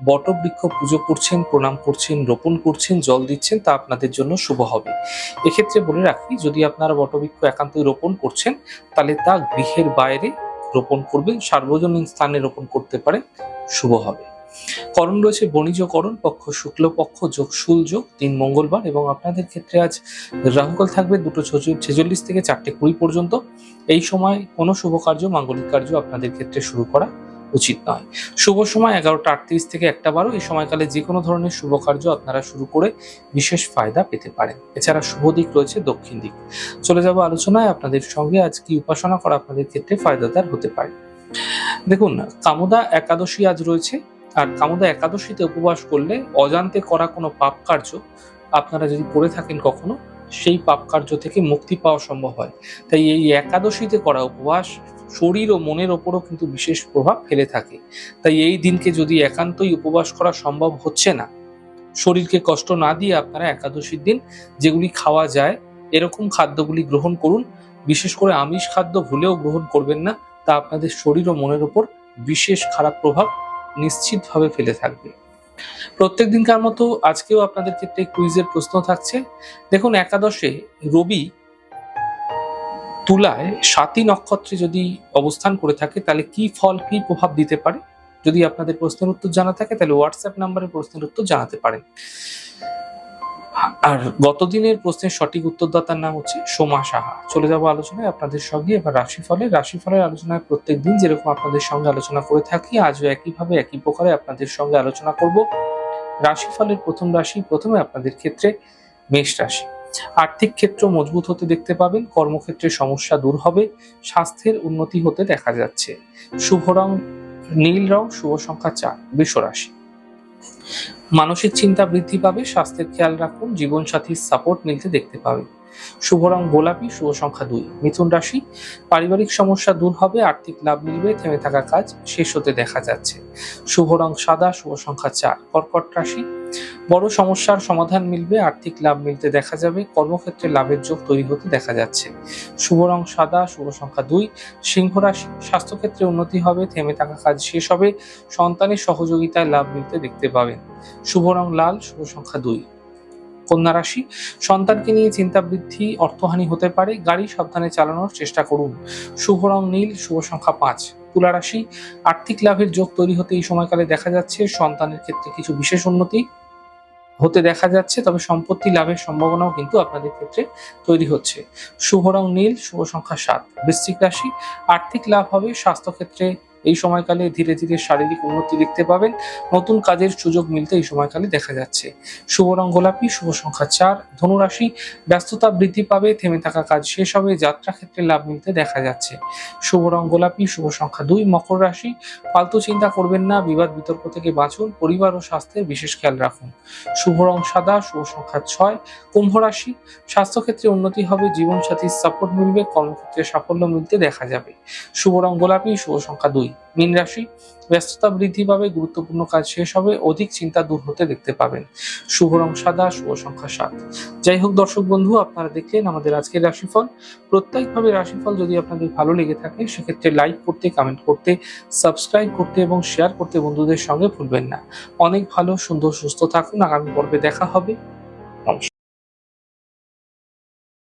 বটবৃক্ষ পুজো করছেন, প্রণাম করছেন, রোপণ করছেন, জল দিচ্ছেন, তা আপনাদের জন্য শুভ হবে। এক্ষেত্রে বলে রাখি, যদি আপনারা বটবৃক্ষ একান্তই রোপণ করছেন, তাহলে তা গৃহের বাইরে রোপণ করবেন, সার্বজনীন স্থানে রোপণ করতে পারেন, শুভ হবে। করণ রয়েছে বণিজ করণ পক্ষ শুক্লপক্ষ, যোগ শুল যোগ, তিন মঙ্গলবার এবং আপনাদের ক্ষেত্রে আজ রাহুকাল থাকবে দুটো ছেচল্লিশ থেকে চারটে কুড়ি পর্যন্ত। এই সময় কোনো শুভ কার্য, মাঙ্গলিক কার্য আপনাদের ক্ষেত্রে শুরু করা উচিত নয়। শুভ সময় এগারোটা আটত্রিশ থেকে একটা বারো। এই সময়কালে যে কোনো ধরনের শুভ কার্য আপনারা শুরু করে বিশেষ ফায়দা পেতে পারেন। এছাড়া শুভ দিক রয়েছে দক্ষিণ দিক। চলে যাব আলোচনায় আপনাদের সঙ্গে। আজ কি উপাসনা করা আপনাদের ক্ষেত্রে ফায়দাদার হতে পারে। দেখুন, কামদা একাদশী আজ রয়েছে। আর কামদা একাদশীতে উপবাস করলে অজান্তে করা কোনো পাপ কার্য আপনারা যদি করে থাকেন কখনো, সেই পাপ কার্য থেকে মুক্তি পাওয়া সম্ভব হয়। তাই এই একাদশীতে করা উপবাস শরীর ও মনের ওপরও কিন্তু বিশেষ প্রভাব ফেলে থাকে। তাই এই দিনকে যদি একান্তই উপবাস করা সম্ভব হচ্ছে না, শরীরকে কষ্ট না দিয়ে আপনারা একাদশীর দিন যেগুলি খাওয়া যায়, এরকম খাদ্যগুলি গ্রহণ করুন। বিশেষ করে আমিষ খাদ্য ভুলেও গ্রহণ করবেন না, তা আপনাদের শরীর ও মনের ওপর বিশেষ খারাপ প্রভাব নিশ্চিতভাবে ফেলে থাকবে। প্রত্যেক দিনকার মতো আজকেও আপনাদের ক্ষেত্রে কুইজের প্রশ্ন থাকছে। দেখুন, একাদশে রবি তুলায় সাতই নক্ষত্রে যদি অবস্থান করে থাকে, তাহলে কি ফল, কি প্রভাব দিতে পারে? যদি আপনাদের প্রশ্নের উত্তর জানা থাকে, তাহলে হোয়াটসঅ্যাপ নাম্বারে প্রশ্নের উত্তর জানাতে পারেন। আর গতদিনের প্রশ্নের সঠিক উত্তরদাতার নাম হচ্ছে সোমা সাহা। চলে যাব আলোচনায় আপনাদের সঙ্গে। এবার রাশিফলের রাশিফলের আলোচনায় প্রত্যেক দিন যেরকম আপনাদের সঙ্গে আলোচনা করে থাকি, আজও একইভাবে, একই প্রকারে আপনাদের সঙ্গে আলোচনা করব। রাশিফলের প্রথম রাশি, প্রথমে আপনাদের ক্ষেত্রে মেষ রাশি। আর্থিক ক্ষেত্র মজবুত হতে দেখতে পাবেন, কর্মক্ষেত্রে সমস্যা দূর হবে, স্বাস্থ্যের উন্নতি হতে দেখা যাচ্ছে। শুভ রং, নীল রং, শুভ সংখ্যা চার, বিশ্বরাশি। রাশি মানসিক চিন্তা বৃদ্ধি পাবে, স্বাস্থ্যের খেয়াল রাখুন, জীবনসাথীর সাপোর্ট মিলতে দেখতে পাবেন। শুভ রং গোলাপি, শুভ সংখ্যা দুই। মিথুন রাশি, পারিবারিক সমস্যা দূর হবে, আর্থিক লাভ মিলবে, থেমে থাকা কাজ শেষ হতে দেখা যাচ্ছে। শুভ রং সাদা, শুভ সংখ্যা চার। কর্কট রাশি, বড় সমস্যার সমাধান মিলবে, আর্থিক লাভ মিলতে দেখা যাবে, কর্মক্ষেত্রে লাভের যোগ তৈরি হতে দেখা যাচ্ছে। শুভ রং সাদা, শুভ সংখ্যা দুই। সিংহ রাশি, স্বাস্থ্যক্ষেত্রে উন্নতি হবে, থেমে থাকা কাজ শেষ হবে, সন্তানের সহযোগিতায় লাভ মিলতে দেখতে পাবেন। শুভ রং লাল, শুভ সংখ্যা দুই। কন্যা রাশি। সন্তানকে নিয়ে চিন্তা বৃদ্ধি অর্থহানি হতে পারে। গাড়ি সাবধানে চালানোর চেষ্টা করুন। শুভ রং নীল, শুভ সংখ্যা পাঁচ। তুলা রাশি, আর্থিক লাভের যোগ তৈরি হতে এই সময়কালে দেখা যাচ্ছে। সন্তানের ক্ষেত্রে কিছু বিশেষ উন্নতি হতে দেখা যাচ্ছে, তবে সম্পত্তি লাভের সম্ভাবনাও কিন্তু আপনাদের ক্ষেত্রে তৈরি হচ্ছে। শুভ রং নীল, শুভ সংখ্যা সাত। বৃশ্চিক রাশি, আর্থিক লাভ হবে। স্বাস্থ্যক্ষেত্রে এই সময়কালে ধীরে ধীরে শারীরিক উন্নতি দেখতে পাবেন। নতুন কাজের সুযোগ মিলতে এই সময়কালে দেখা যাচ্ছে। শুভ রং গোলাপি, শুভ সংখ্যা চার। ধনুরাশি, ব্যস্ততা বৃদ্ধি পাবে, থেমে থাকা কাজ শেষ হবে যাত্রা ক্ষেত্রে লাভ মিলতে দেখা যাচ্ছে। শুভ রং গোলাপি, শুভ সংখ্যা দুই, মকর রাশি। ফালতু চিন্তা করবেন না, বিবাদ বিতর্ক থেকে বাঁচুন, পরিবার ও স্বাস্থ্যের বিশেষ খেয়াল রাখুন। শুভ রং সাদা, শুভ সংখ্যা ছয়। কুম্ভ রাশি, স্বাস্থ্যক্ষেত্রে উন্নতি হবে জীবনসাথীর সাপোর্ট মিলবে, কর্মক্ষেত্রে সাফল্য মিলতে দেখা যাবে। শুভ রং গোলাপি, শুভ সংখ্যা দুই। মীন রাশি, ব্যস্ততা বৃদ্ধি পাবে, গুরুত্বপূর্ণ কাজ শেষ হবে, অধিক চিন্তা দূর হতে দেখতে পাবেন। শুভ রং সাদা, শুভ সংখ্যা সাত। যাই হোক দর্শক বন্ধু, আপনারা দেখলেন আমাদের আজকের রাশিফল। প্রত্যেকভাবে রাশিফল যদি আপনাদের ভালো লেগে থাকে, সেক্ষেত্রে লাইক করতে কমেন্ট করতে সাবস্ক্রাইব করতে এবং শেয়ার করতে বন্ধুদের সঙ্গে ভুলবেন না। অনেক ভালো, সুন্দর, সুস্থ থাকুন। আগামী পর্বে দেখা হবে।